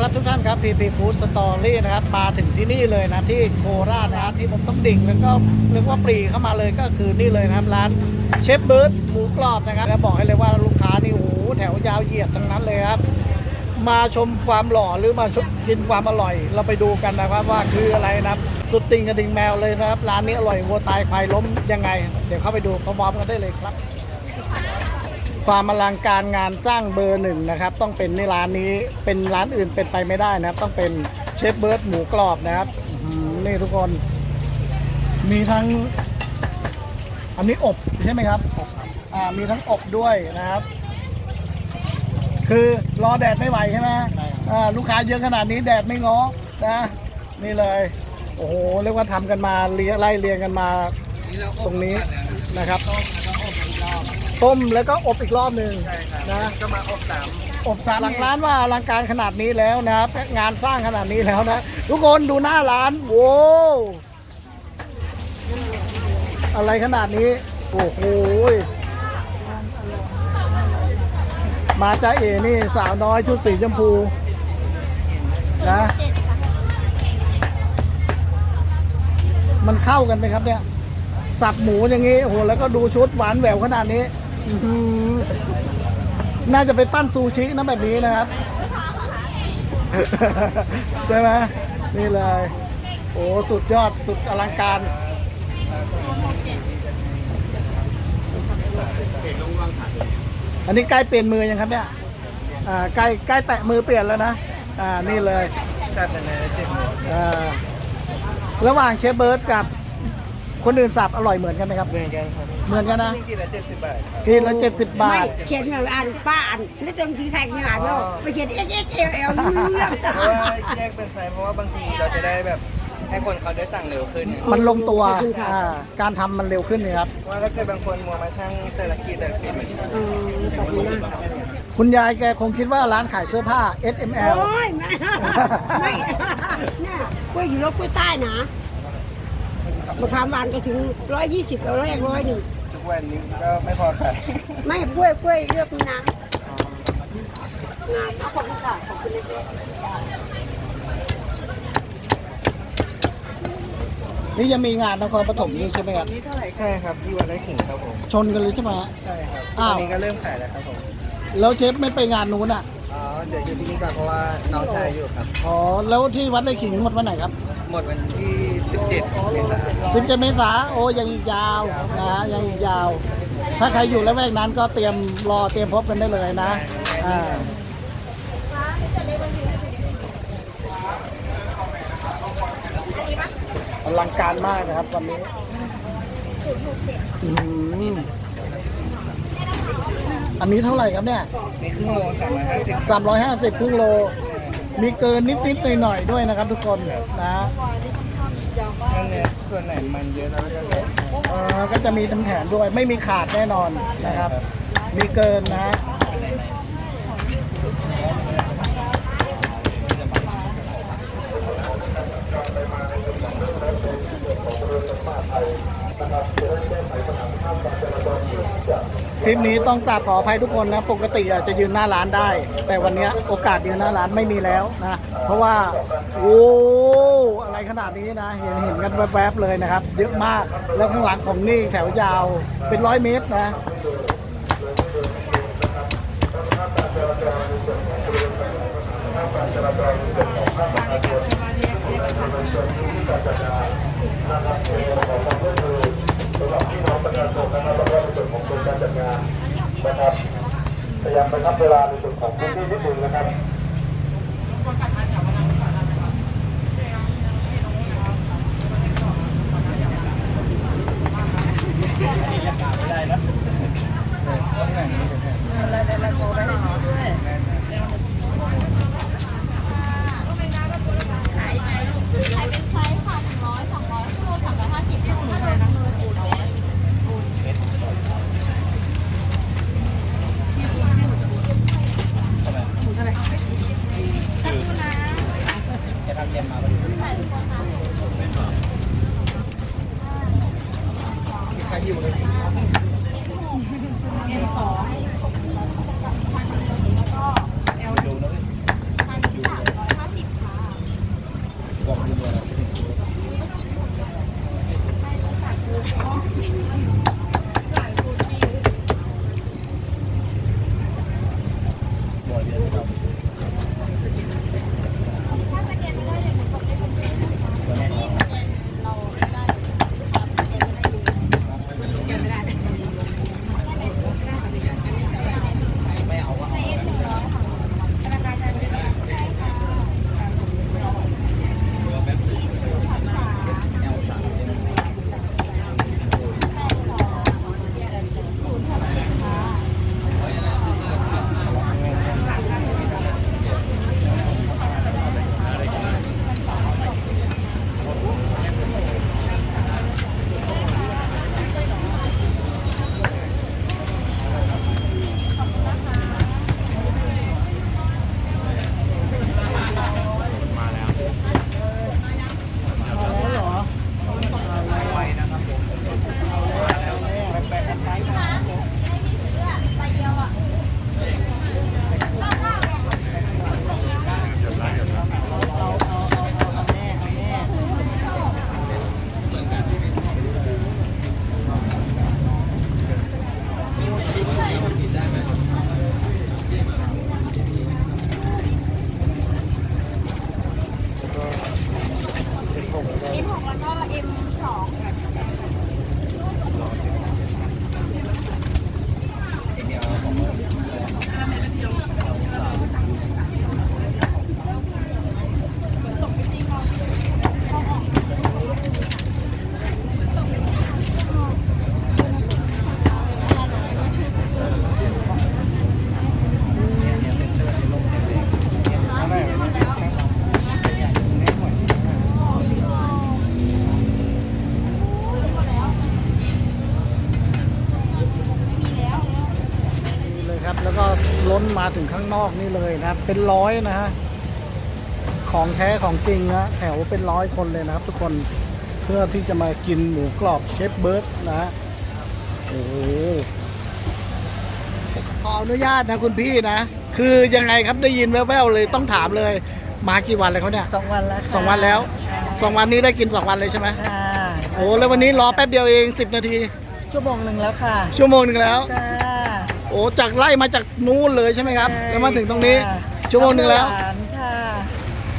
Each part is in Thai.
ครับทุกท่านครับพีพีฟู้ดสตอรี่นะครับมาถึงที่นี่เลยนะที่โคราชนะครับที่ผมต้องดิ่งแล้วก็เรียกว่าปรีเข้ามาเลยก็คือนี่เลยนะครับร้านเชฟเบิร์ดหมูกรอบนะครับแล้วบอกให้เลยว่าลูกค้านี่โอ้โหแถวยาวเหยียดทั้งนั้นเลยครับ มาชมความหล่อหรือมาชมกินความอร่อย เราไปดูกันนะครับว่าคืออะไรนะครับสุดติงกระดิ่งแมวเลยนะครับร้านนี้อร่อยวัวตายควายล้มยังไง เดี๋ยวเข้าไปดูพร้อมๆกันได้เลยครับ ความอลังการงานจ้างเบอร์หนึ่งนะครับ ต้องเป็นในร้านนี้เป็นร้านอื่นเป็นไปไม่ได้นะครับ ต้องเป็นเชฟเบิร์ดหมูกรอบนะครับอื้อหือนี่ทุกคน มีทั้ง อันนี้อบใช่ไหมครับอ่ามีทั้งอบด้วยนะครับ คือรอแดดไม่ไหวใช่ไหมอ่าลูกค้าเยอะขนาดนี้แดดไม่ง้อนะนี่เลย โอ้โหเรียกว่าทำกันมาเรียไล่เรียงกันมาตรงนี้นะครับ ต้มแล้วก็อบอีกรอบหนึ่งนะก็มาอบสามอบสามหลังร้านว่าอลังการขนาดนี้แล้วนะครับงานสร้างขนาดนี้แล้วนะ ทุกคนดูหน้าร้านโว้วอะไรขนาดนี้ โอ้โหมาจ้าเอนี่สาวน้อยชุดสีชมพูนะมันเข้ากันไหมครับเนี่ย สับหมูอย่างนี้โอ้โหแล้วก็ดูชุดหวานแหววขนาดนี้อื้อหือ น่าจะไปปั้นซูชินะแบบนี้นะครับ ใช่ไหมนี่เลย โอ้สุดยอดสุดอลังการอันนี้ใกล้เปลี่ยนมือยังครับเนี่ย อ่าใกล้ใกล้แตะมือเปลี่ยนแล้วนะ อ่านี่เลยจัดแต่ในเจ็ดโมงอ่าระหว่างเชฟเบิร์ดกับ คนอื่นสับอร่อยเหมือนกันไหมครับ เหมือนกันครับเหมือนกันนะกินละเจ็ดสิบบาทกินละเจ็ดสิบบาไม่ทเขียนอย่างอ่านป้าอ่านไม่ต้องซื้อแท็กอย่างอ่านเนาะไปเขียน x x l l รู้เรื่องเพราะว่าแยกเป็นไซส์เพราะว่าบางทีเราจะได้แบบให้คนเขาได้สั่งเร็วขึ้นเนี่ยมันลงตัวอ่าการทำมันเร็วขึ้นนี่ครับ ว่าถ้าเกิดบางคนมัวมาชั่งแต่ละขีดแต่ละขีดมันเออขอบคุณมากคุณยายแกคงคิดว่าร้านขายเสื้อผ้า S M L โอ้ยไม่ไม่เนี่ยกล้วยอยู่รถกล้วยใต้นะ มะขามหวานก็ถึงร้อยยี่สิบเอาแรกร้อยหนึ่งทุกวันนี้ก็ไม่พอขายไม่กล้วยกล้วยเลือกนะงานเอาขอบคุณค่ะขอบคุณเลยนี่ยังมีงานนครปฐมอยู่ใช่ไหมครับ นี่เท่าไหร่ใช่ครับที่วันได้ขิงครับผม ชนกันเลยใช่ไหมฮะ ใช่ครับอ้าวอันนี้ก็เริ่มขายแล้วครับผมแล้วเชฟไม่ไปงานนู้นอะ อ๋อเดี๋ยวอยู่ที่นี่ก่อนเพราะว่าน้องชายอยู่ครับ อ๋อ แล้วที่วัดไร่ขิงหมดวันไหนครับ หมดวันที่ 17เมษายนสิบเจ็ดเมษาโอ้ยังอีกยาวนะฮะยังอีกยาว ถ้าใครอยู่ละแวกนั้นก็เตรียมรอเตรียมพบกันได้เลยนะอ่าอลังการมากนะครับวันนี้อื้อหืออันนี้เท่าไหร่ครับเนี่ยนี่ครึ่งโลสามร้อยห้าสิบ350ครึ่งโล มีเกินนิดๆหน่อยๆด้วยนะครับทุกคนนะ นั่นเนี่ยส่วนไหนมันเยอะแล้วก็จะเอ่อก็จะมีทั้งแถมด้วยไม่มีขาดแน่นอนนะครับ มีเกินนะคลิปนี้ต้องกราบขออภัยทุกคนนะ ปกติอาจจะยืนหน้าร้านได้ แต่วันนี้โอกาสยืนหน้าร้านไม่มีแล้วนะ เพราะว่า โอ้อะไรขนาดนี้นะ เห็นเห็นกันแวบๆเลยนะครับ เยอะมากแล้วข้างหลังผมนี่แถวยาวเป็นร้อยเมตรนะพยายามไปทับเวลาในส่วนของพื้นที่นิดนึงนะครับ ต้องไหนนี่จะแทนข ถึงข้างนอกนี่เลยนะครับ เป็นร้อยนะฮะ ของแท้ของจริงนะแถวเป็นร้อยคนเลยนะครับ ทุกคนเพื่อที่จะมากินหมูกรอบเชฟเบิร์ดนะฮะโอ้โหขออนุญาตนะคุณพี่นะ คือยังไงครับได้ยินแว่วๆเลยต้องถามเลย มากี่วันเลยเขาเนี่ยสองวันแล้วค่ะสองวันแล้วสองวันนี้ได้กินสองวันเลยใช่ไหมค่ะโอ้แล้ววันนี้รอแป๊บเดียวเอง 10 นาทีชั่วโมงหนึ่งแล้วค่ะชั่วโมงหนึ่งแล้วค่ะ โอ้จากไล่มาจากนู้นเลยใช่ไหมครับ แล้วมาถึงตรงนี้ค่ะชั่วโมงหนึ่งแล้วเพื่อหลานค่ะ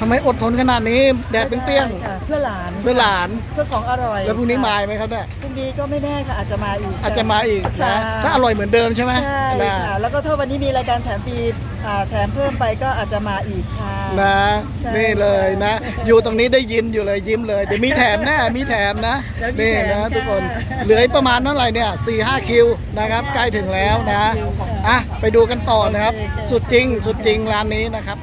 ทำไมอดทนขนาดนี้ แดดเปรี้ยง ค่ะเพื่อหลานๆเพื่อหลาน เพื่อของอร่อยแล้วพรุ่งนี้มาค่ะไหมครับเนี่ย พรุ่งนี้ก็ไม่แน่ค่ะอาจจะมาอีกค่อาจจะมาอีกค่ะนะ ถ้าอร่อยเหมือนเดิมใช่ไหมใช่นะค่ะแล้วก็ถ้าวันนี้มีรายการแถมฟรีอ่าแถมเพิ่มไปก็อาจจะมาอีกค่ะ นะ ใช่นี่เลยนะ อยู่ตรงนี้ได้ยินอยู่เลยยิ้มเลย เดี๋ยวมีแถมแน่มีแถมนะแล้วมีนี่แถมนะค่ะทุกคน เหลืออีกประมาณเท่าไหร่เนี่ย4ี่ห้าคิวนะครับ ใกล้ถึงแล้วนะ อะ ไปดูกันต่อนะครับสุดจริง สุดจริงร้านนี้นะครับ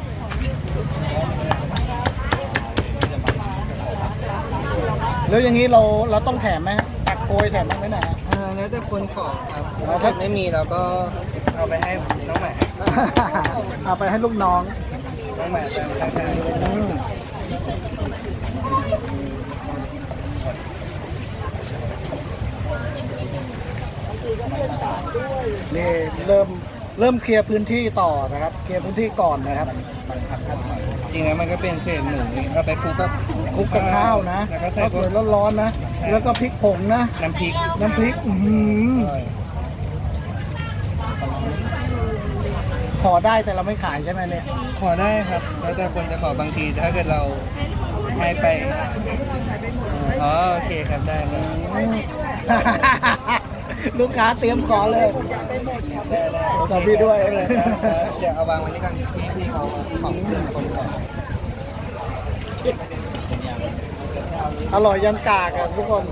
แล้วอย่างนี้เราเราต้องแถมไหมตักโกยแถมไหมนะฮะ อ่าแล้วแต่คนขอครับอ๋อถ้าไม่มีเราก็เอาไปให้น้องใหม่เอาไปให้ลูกน้องน้องใหม่ตามทางทางอืมนี่เริ่มเริ่มเคลียร์พื้นที่ต่อนะครับ เคลียร์พื้นที่ก่อนนะครับ จริงแล้วมันก็เป็นเศษหมูเอาไปคลุกกับคลุกกับข้าวนะแล้วก็ใส่ข้าวพวสกวยร้อนๆนะ แล้วก็พริกผงนะ น้ำพริกน้ำพริกอื้อหืออร่อยขอได้แต่เราไม่ขายใช่ไหมเนี่ย ขอได้ครับ แล้วแต่คนจะขอบางทีถ้าเกิดเราให้ไปอ๋อโอเคครับได้ครับลูกค้าเตรียมขอเลย ได้ได้โอเคขอบพี่ด้วยไม่เป็นไรครับเดี๋ยวเอาวางไว้นี่กันพี่พี่เขาของเพื่อนคนข อร่อยยันกากอะทุกคน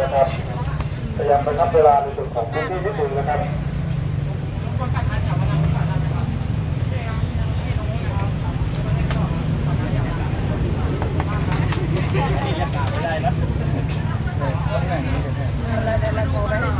นะครับพยายามไปทับเวลาในส่วนของพื้นที่นิดนึงนะครับ ต้องอย่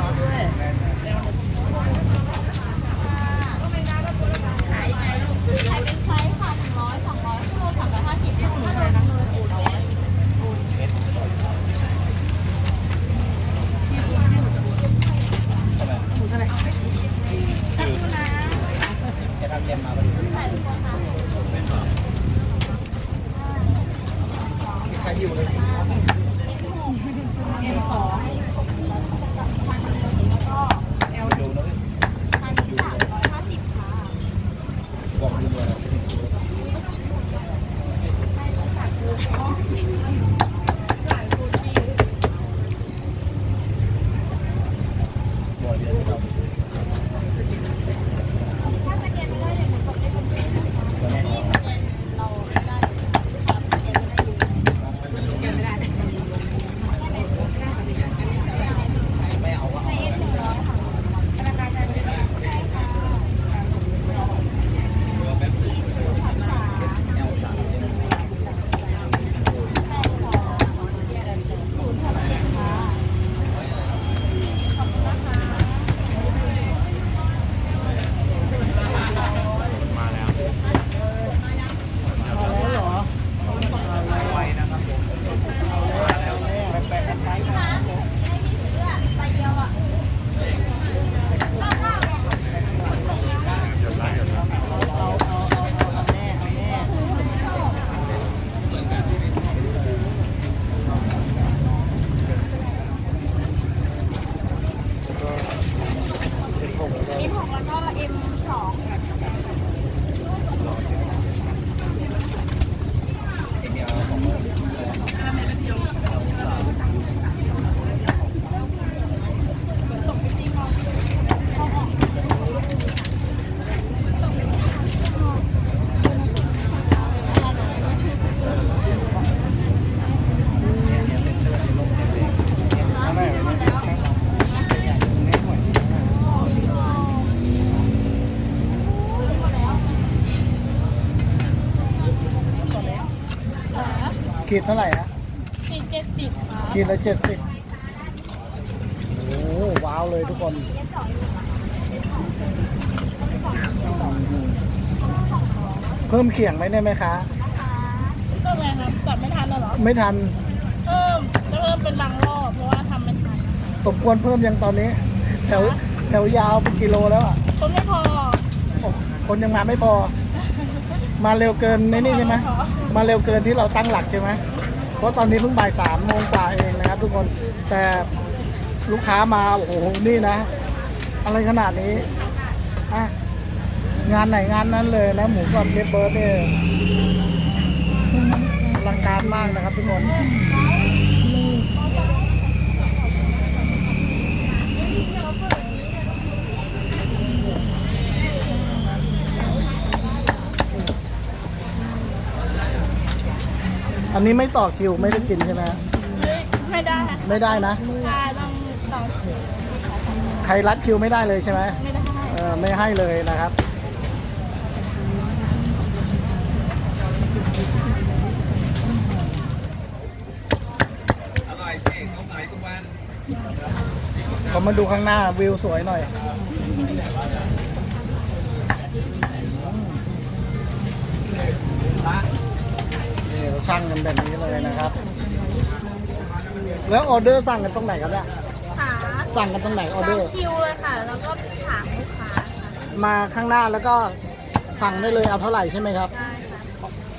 ขีดเท่าไหร่ฮะสี่เจ็ดสิบค่ะขีดละเจ็ดสิบโอ้โหว้าวเลยทุกคนเพิ่มเขียงไหมเนี่ยแม่ค้าก็ไงครับจับไม่ทันแล้วเหรอ ไม่ทันเพิ่มจะเพิ่มเป็นบางรอบเพราะว่าทำไม่ทันตบกวนเพิ่มยังตอนนี้ แถวแถวยาวเป็นกิโลแล้วอะคนไม่พอโอ้คนยังมาไม่พอ มาเร็วเกินในนี่ใช่ไหมมาเร็วเกินที่เราตั้งหลักใช่ไหมเพราะตอนนี้เพิ่งบ่ายสามโมงกว่าเองนะครับทุกคนแต่ลูกค้ามาโอ้โหนี่นะ อะไรขนาดนี้อะงานไหนงานนั้นเลยนะหมูกรอบเทปเบิร์ดเนี่ยอลังการมากนะครับทุกคน อันนี้ไม่ต่อคิวไม่ได้กินใช่ไหมฮะไม่ได้ค่ะไม่ได้นะใช่ต้องต่อคิวใครรัดคิวไม่ได้เลยใช่ไหมไม่ได้เออไม่ให้เลยนะครับก็มาดูข้างหน้าวิวสวยหน่อย ช่างกันแบบนี้เลยนะครับ แล้วออเดอร์สั่งกันตรงไหนครับเนี่ยค่ะสั่งกันตรงไหนออเดอร์ คิวเลยค่ะ แล้วก็ถามลูกค้าค่ะมาข้างหน้าแล้วก็สั่งได้เลยเอาเท่าไหร่ใช่ไหมครับได้ค่ะ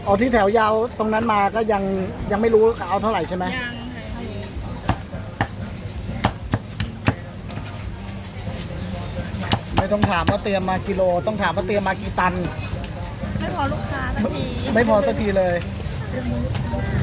เอาที่แถวยาวตรงนั้นมาก็ยังยังไม่รู้เอาเท่าไหร่ใช่ไหมยังค่ะไม่ต้องถามว่าเตรียมมากิโล ต้องถามว่าเตรียมมากี่ตัน ไม่พอลูกค้าทันทีไม่พอสักทีเลย Thank you.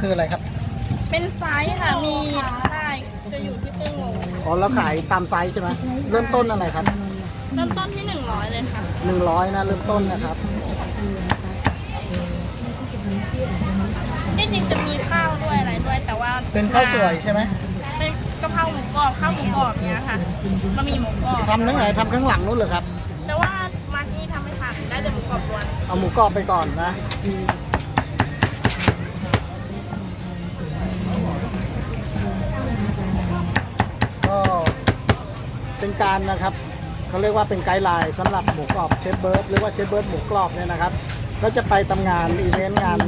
คืออะไรครับ เป็นไซส์ค่ะ มีใช่จะอยู่ที่ครึ่งโลอ๋อแล้วขายตามไซส์ใช่ไหมเริ่มต้นอะไรครับเริ่มต้นที่หนึ่งร้อยเลยค่ะหนึ่งร้อยนะเริ่มต้นนะครับที่จริงจะมีข้าวด้วยอะไรด้วยแต่ว่าเป็นข้าวสวยใช่ไหมเป็นกะเพราหมูกรอบข้าวหมูกรอบเนี้ยค่ะบะหมี่หมูกรอบทำทั้งไหนทำข้างหลังนู้นเหรอครับ แต่ว่ามาที่ทำไม่ทันได้แต่หมูกรอบล้วนเอาหมูกรอบไปก่อนนะ เป็นการนะครับเขาเรียกว่าเป็นไกด์ไลน์สำหรับหมูกรอบเชฟเบิร์ดหรือว่าเชฟเบิร์ดหมูกรอบเนี่ยนะครับ ก็จะไปทำงานอีเวนต์งาน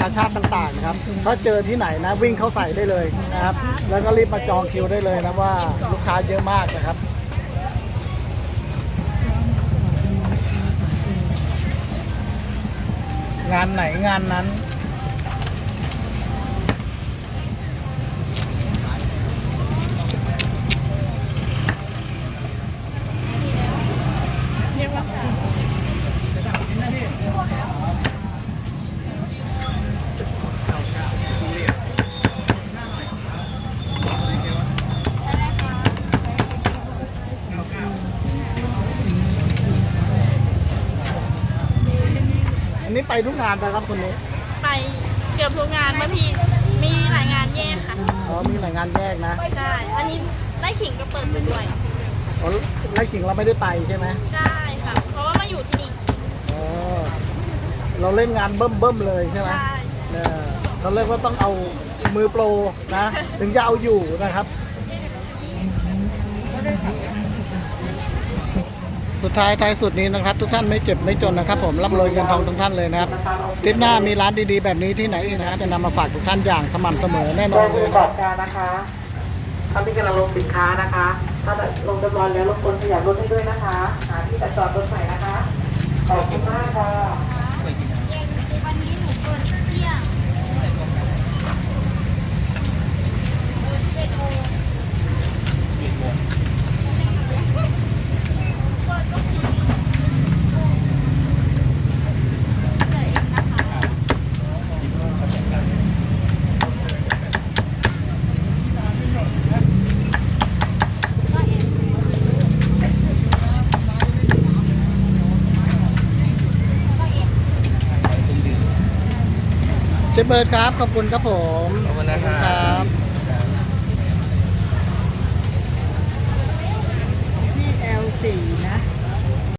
กาชาติต่างๆนะครับถ้าเจอที่ไหนนะวิ่งเข้าใส่ได้เลยนะครับ แล้วก็รีบมาจองคิวได้เลยนะว่าลูกค้าเยอะมากนะครับงานไหนงานนั้น เรียกว่าค่ะ อันนี้ ไปทุกงานนะครับคนนี้ไปเกือบทุกงานบางทีมีหลายงานแยกค่ะอ๋อมีหลายงานแยกนะใช่อันนี้ไล่ขิงก็เปิดไปด้วยอ๋อไล่ขิงเราไม่ได้ไปใช่ไหมใช่ค่ะ เพราะว่ามาอยู่ที่นี่อ๋อเราเล่นงานเบิ่มเบิ่มๆเลยใช่ไหมใช่เนี่ยเขาเรียกว่าต้องเอามือโปรนะ ถึงจะเอาอยู่นะครับ สุดท้ายท้ายสุดนี้นะครับ ทุกท่านไม่เจ็บไม่จนนะครับ ผมร่ำรวยเงินทองทุกท่านเลยนะครับทริปหน้ามีร้านดีๆ แบบนี้ที่ไหนอีกนะฮะจะนำมาฝากทุกท่านอย่างสม่ำเสมอแน่นอนเลยก่นะอนการนะคะท่านที่กำลังลงสินค้านะคะ ถ้าลงเรียบร้อแล้วรบกวนขยับรถให้ด้วยนะคะ หาที่จอดรถใหม่นะคะขอบคุณมากค่ะ เบิร์ดครับ ขอบคุณครับผมขอบคุณนะครับพี่แอลซี